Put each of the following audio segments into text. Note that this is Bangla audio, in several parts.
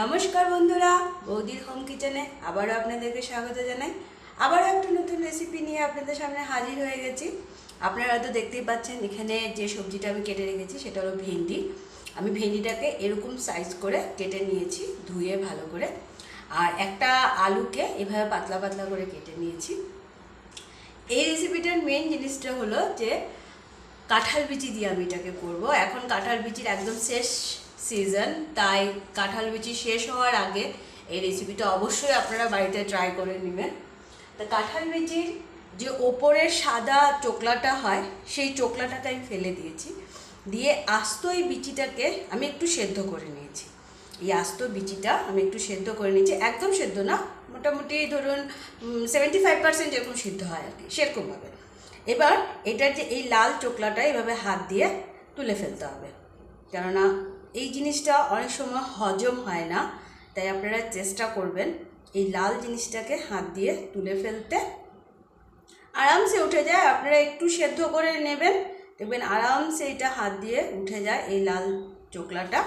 নমস্কার বন্ধুরা, বৌদির হোম কিচেনে আবারও আপনাদেরকে স্বাগত জানাই। আবারও একটা নতুন রেসিপি নিয়ে আপনাদের সামনে হাজির হয়ে গেছি। আপনারা হয়তো দেখতেই পাচ্ছেন, এখানে যে সবজিটা আমি কেটে রেখেছি, সেটা হলো ভেন্ডি। আমি ভেন্ডিটাকে এরকম সাইজ করে কেটে নিয়েছি, ধুয়ে ভালো করে। আর একটা আলুকে এভাবে পাতলা পাতলা করে কেটে নিয়েছি। এই রেসিপিটার মেন জিনিসটা হলো যে, কাঁঠাল বিচি দিয়ে আমি এটাকে করব। এখন কাঁঠাল বিচির একদম শেষ সিজন তাই কাঁঠাল বিচি শেষ হওয়ার আগে এই রেসিপিটা অবশ্যই আপনারা বাড়িতে ট্রাই করে নেবেন। তা কাঁঠাল বিচির যে ওপরের সাদা চোকলাটা হয়, সেই চোকলাটাকে আমি ফেলে দিয়েছি। দিয়ে আস্ত এই বিচিটাকে আমি একটু সেদ্ধ করে নিয়েছি। এই আস্ত বিচিটা আমি একটু সেদ্ধ করে নিয়েছি। একদম সেদ্ধ না, মোটামুটি ধরুন সেভেন্টি ফাইভ পার্সেন্ট যেরকম সিদ্ধ হয় আর কি, সেরকমভাবে। এবার এটার যে এই লাল চোকলাটা এভাবে হাত দিয়ে তুলে ফেলতে হবে। কেননা এই জিনিসটা অনেক সময় হজম হয় না, তাই আপনারা চেষ্টা করবেন এই লাল জিনিসটাকে হাত দিয়ে তুলে ফেলতে। আরামসে উঠে যায়, আপনারা একটু সেদ্ধ করে নেবেন। দেখবেন আরামসে এটা হাত দিয়ে উঠে যায় এই লাল চোকলাটা।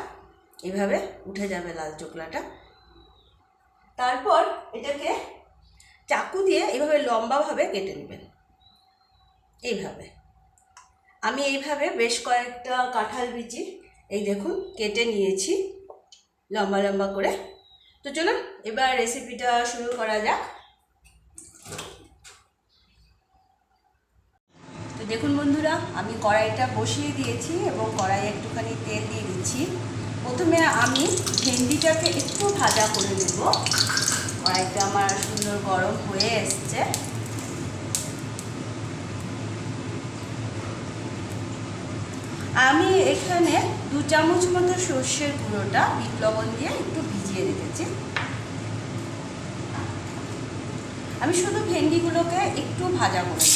এইভাবে উঠে যাবে লাল চোকলাটা। তারপর এটাকে চাকু দিয়ে এইভাবে লম্বাভাবে কেটে নেবেন। এইভাবে। আমি এইভাবে বেশ কয়েকটা কাঁঠাল বিচি এই দেখুন, কেটে নিয়েছি, লম্বা লম্বা করে। তো চলুন, এবার রেসিপিটা শুরু করা যাক। তো দেখুন বন্ধুরা, আমি কড়াইটা বসিয়ে দিয়েছি এবং কড়াইয়ে একটুখানি তেল দিয়ে দিচ্ছি। প্রথমে আমি ভেন্ডিটাকে একটু ভাজা করে নেব। কড়াইটা আমার সুন্দর গরম হয়ে এসছে। আমি এখানে দু চামচ মতো সর্ষের গুঁড়োটা, বিট লবণ দিয়ে একটু ভিজিয়ে রেখেছি। আমি শুধু ভেন্ডিগুলোকে একটু ভাজা করে।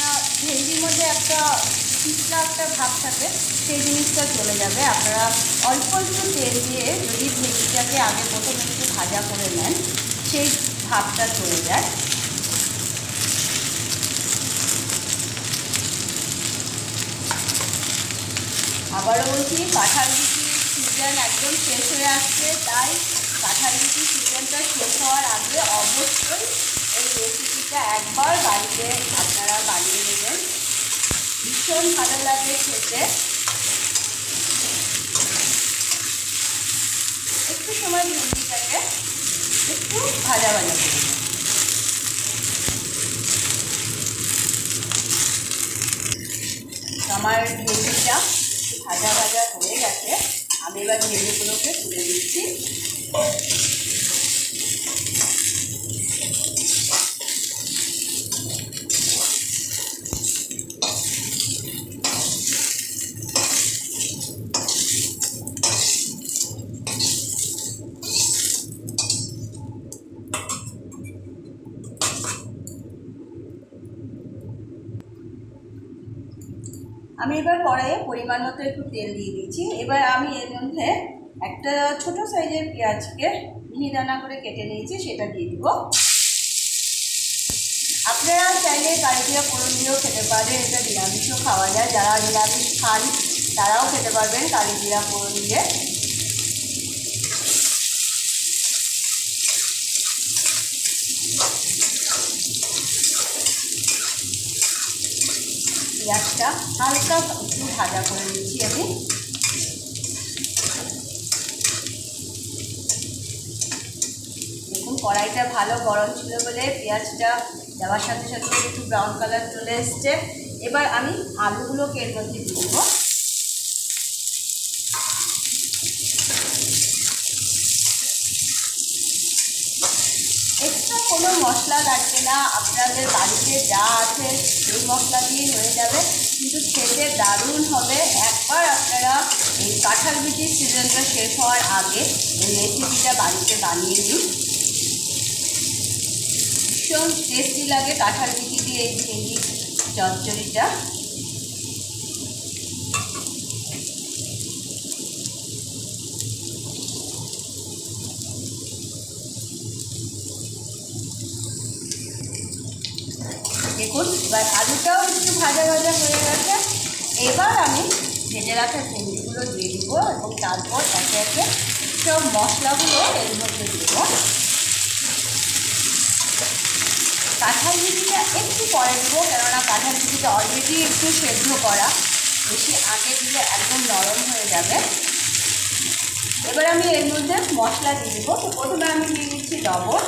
না ভেন্ডির মধ্যে একটা পিছলা একটা ভাব থাকে, সেই জিনিসটা চলে যাবে। আপনারা অল্প অল্প তেল দিয়ে যদি ভেন্ডিটাকে আগে প্রথমে একটু ভাজা করে নেন, সেই ভাবটা চলে যায়। আবারও বলছি কাঁঠাল বিচির সিজন একদম শেষ হয়ে আসছে, তাই কাঁঠাল বিচির সিজনটা শেষ হওয়ার আগে অবশ্যই এই রেসিপিটা একবার বাড়িতে আপনারা বানিয়ে নেবেন। ভীষণ ভালো লাগে খেতে। একটু সময় ভেন্ডিটাকে একটু ভাজা ভাজা করে আমার ভেন্ডিটা ভাজা ভাজা হয়ে গেছে। আমি এবার ভেঙেগুলোকে তুলে দিচ্ছি আমি এবার কড়াইয়ে পরিমাণ মতো একটু তেল দিয়ে দিয়েছি। এবার আমি এর মধ্যে একটা ছোট সাইজের পেঁয়াজকে মিহি দানা করে কেটে নিয়েছি, সেটা দিয়ে দিব। আপনারা চাইলে কালকিয়া ফোড়ন দিয়েও খেতে পারেন, এটা নিরামিষও খাওয়া যায়। যারা নিরামিষ খান, তারাও খেতে পারবেন কালিজিরা ফোড়ন দিয়ে পেঁয়াজটা হালকা একটু ভাজা করে নিচ্ছি আমি। দেখুন, কড়াইটা ভালো গরম ছিল বলে পেঁয়াজটা দেওয়ার সাথে সাথে একটু ব্রাউন কালার চলে এসছে। এবার আমি আলুগুলোকে এর মধ্যে দিয়ে দেবো এক্সট্রা কোনো মশলা লাগবে না, আপনাদের বাড়িতে যা আছে সেই মশলা দিয়ে হয়ে যাবে। কিন্তু খেতে দারুণ হবে। একবার আপনারা এই কাঁঠাল বিটির সিজনটা শেষ হওয়ার আগে এই রেসিপিটা বাড়িতে বানিয়ে নিন। ভীষণ টেস্টি লাগে কাঁঠাল বিটি দিয়ে এই ভেন্ডি চচ্চড়িটা। দেখুন এবার আলুটাও একটু ভাজা ভাজা হয়ে গেছে। এবার আমি ভেজে রাখা ভেন্ডিগুলো দিয়ে দিব এবং তারপর একে একে সব মশলাগুলো এর মধ্যে দেবো। কাঁঠাল বিচিটা একটু পরে দেবো, কেননা কাঁঠাল বিচিটা অলরেডি একটু সেদ্ধ করা। বেশি আগে দিলে একদম নরম হয়ে যাবে। এবার আমি এর মধ্যে মশলা দিয়ে দেবো। তো প্রথমে আমি দিয়ে দিচ্ছি লবণ।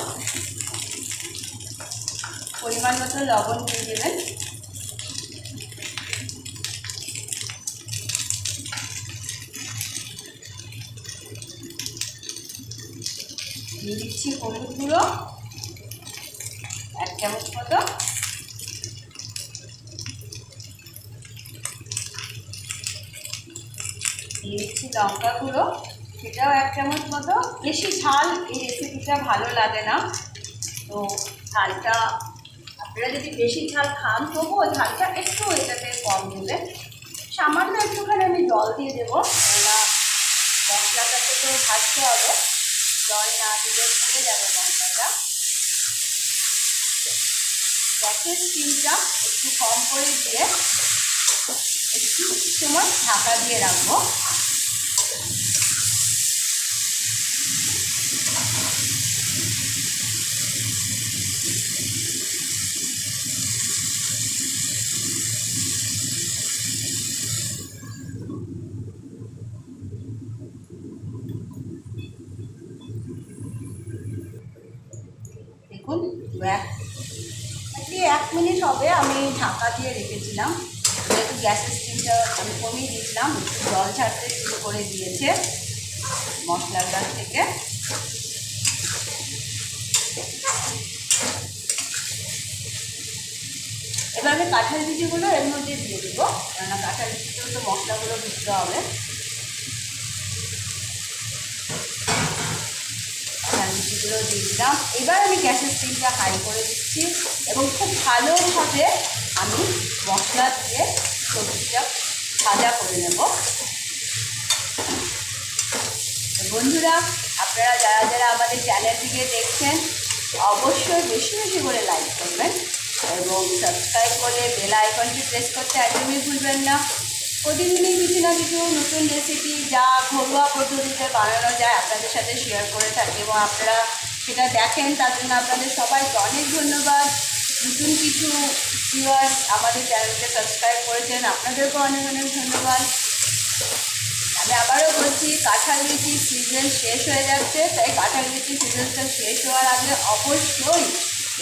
পরিমাণ মতো লবণ দিয়ে দেবেন। দিয়ে দিচ্ছি হলুদ গুঁড়ো। এক চামচ মতো। দিয়ে দিচ্ছি লঙ্কা গুঁড়ো। সেটাও এক চামচ মতো। বেশি ঝাল এই রেসিপিটা ভালো লাগে না। তো ঝালটা আপনারা যদি বেশি ঝাল খান, তবুও ঝালটা একটু এটাতে কম দেবেন। সামান্য একটুখানি আমি জল দিয়ে দেবো। কেননা মশলাটাকে তো ভাজতে হবে। জল না দিলে পুড়ে যাবে মশলাটা। গ্যাসের স্টিমটা একটু কম করে দিয়ে একটু সময় ঢাকা দিয়ে রাখব। দেখুন, এক এক মিনিট হবে, আমি ঢাকা দিয়ে রেখেছিলাম। যেহেতু গ্যাসের স্টিমটা আমি কমিয়ে দিয়েছিলাম জল ছাড়তে শুরু করে দিয়েছে মশলার গাছ থেকে। এবার আমি কাঁঠাল বিচিগুলো এর মধ্যে দিয়ে দেবো, কেননা কাঁঠাল বিচিতেও তো মশলাগুলো দিতে হবে। মিষ্টিগুলো দিয়ে দিলাম। এবার আমি গ্যাসের স্টিমটা হাই করে দিচ্ছি এবং খুব ভালোভাবে আমি মশলা দিয়ে সবজিটা ভাজা করে নেব। বন্ধুরা, আপনারা যারা যারা আমাদের চ্যানেলটিকে দেখছেন, অবশ্যই বেশি বেশি করে লাইক করবেন এবং সাবস্ক্রাইব করলে বেল আইকনটি প্রেস করতে একদমই ভুলবেন না। প্রতিদিনই না কিছু নতুন রেসিপি যা ঘরোয়া পদ্ধতিতে বানানো যায় আপনাদের সাথে শেয়ার করে থাকি এবং আপনারা সেটা দেখেন, তার জন্য আপনাদের সবাইকে অনেক ধন্যবাদ। নতুন কিছু ভিউয়ার্স আমাদের চ্যানেলকে সাবস্ক্রাইব করেছেন, আপনাদেরকেও অনেক অনেক ধন্যবাদ। আমি আবারও বলছি কাঁঠাল লিচি সিজন শেষ হয়ে যাচ্ছে, তাই কাঁঠাল লিচি সিজনটা শেষ হওয়ার আগে অবশ্যই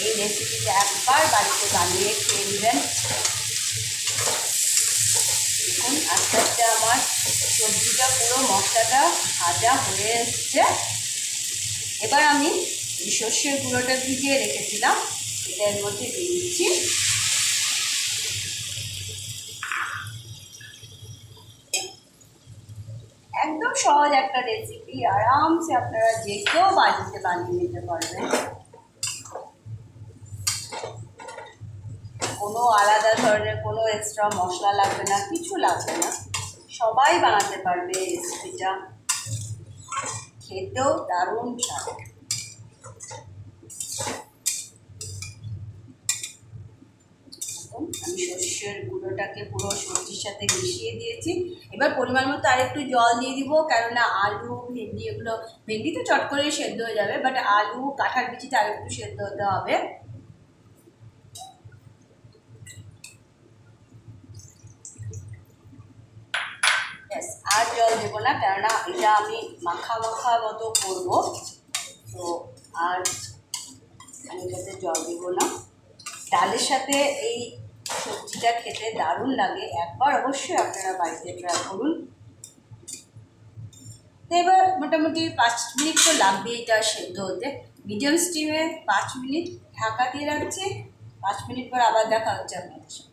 এই রেসিপিটা একবার বাড়িতে বানিয়ে খেয়ে নেবেন। দেখুন, আস্তে আস্তে আমার সবজিটা, পুরো মশলাটা ভাজা হয়ে এসছে। এবার আমি সর্ষের গুঁড়োটা ভিজিয়ে রেখেছিলাম। এটা এর মধ্যে দিয়ে দিচ্ছি। একদম সহজ একটা রেসিপি আরামসে আপনারা যে কেউ বাড়িতে বানিয়ে নিতে পারবেন। কোনো আলাদা ধরনের কোনো এক্সট্রা মশলা লাগবে না, কিছু লাগবে না। সবাই বানাতে পারবে রেসিপিটা খেতেও দারুণ স্বাদ। আমি সর্ষের গুঁড়োটাকে পুরো সবজির সাথে মিশিয়ে দিয়েছি। এবার পরিমাণ মতো আরেকটু জল দিয়ে দিব, কেননা আলু, ভেন্ডি এগুলো, ভেন্ডি তো চট করে সেদ্ধ হয়ে যাবে বাট আলু কাঁঠার বিচিটা আরেকটু সেদ্ধ হতে হবে। ব্যাস আর জল দেবো না, কেননা এটা আমি মাখা মাখা মতো করব। তো, আর আমি এটাতে জল দেবো না। ডালের সাথে এই সবজিটা খেতে দারুণ লাগে। একবার অবশ্যই আপনারা বাড়িতে ট্রাই করুন। তো এবার মোটামুটি পাঁচ মিনিট তো লাগবে এটা সেদ্ধ হতে। মিডিয়াম স্টিমে পাঁচ মিনিট ঢাকা দিয়ে রাখছি। পাঁচ মিনিট পর আবার দেখা হচ্ছে আপনাদের সাথে।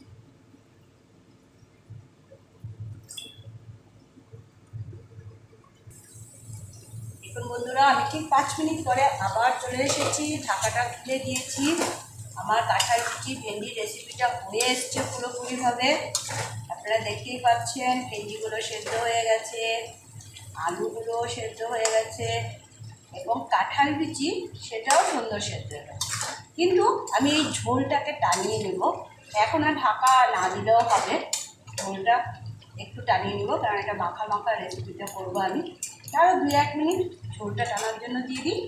দেখুন বন্ধুরা, আমি ঠিক পাঁচ মিনিট পরে আবার চলে এসেছি। ঢাকাটা খুলে দিয়েছি। আমার কাঁঠাল কুচি ভেন্ডি রেসিপিটা হয়ে এসছে পুরোপুরিভাবে। আপনারা দেখতেই পাচ্ছেন, ভেন্ডিগুলো সেদ্ধ হয়ে গেছে, আলুগুলো সেদ্ধ হয়ে গেছে, এবং কাঁঠাল বিচি সেটাও সুন্দর সেদ্ধ হয়ে কিন্তু আমি এই ঝোলটাকে টানিয়ে নেব। এখন আর ঢাকা না দিলেও হবে। ঝোলটা একটু টানিয়ে নেব, কারণ এটা মাখা মাখা রেসিপিটা করব আমি। আরও দু এক মিনিট ঝোলটা টানার জন্য দিয়ে দিই।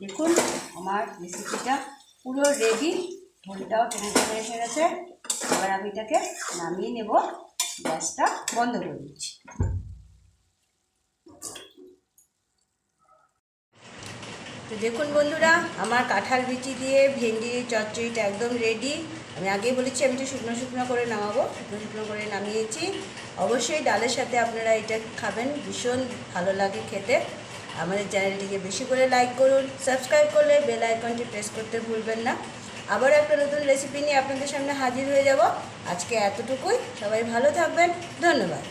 দেখুন, আমার রেসিপিটা পুরো রেডি ঝোলটাও টেনে টেনে এসে গেছে। এবার আমি এটাকে নামিয়ে নেব। গ্যাসটা বন্ধ করে দিচ্ছি। তো দেখুন বন্ধুরা, আমার কাঁঠাল বিচি দিয়ে ভেন্ডির চচ্চড়িটা একদম রেডি আমি আগেই বলেছি, আমি একটু শুকনো শুকনো করে নামাবো। শুকনো শুকনো করে নামিয়েছি। অবশ্যই ডালের সাথে আপনারা এটা খাবেন, ভীষণ ভালো লাগে খেতে। আমাদের চ্যানেলটিকে বেশি করে লাইক করুন সাবস্ক্রাইব করলে বেল আইকনটি প্রেস করতে ভুলবেন না। আবার একটা নতুন রেসিপি নিয়ে আপনাদের সামনে হাজির হয়ে যাব। আজকে এতটুকুই, সবাই ভালো থাকবেন, ধন্যবাদ।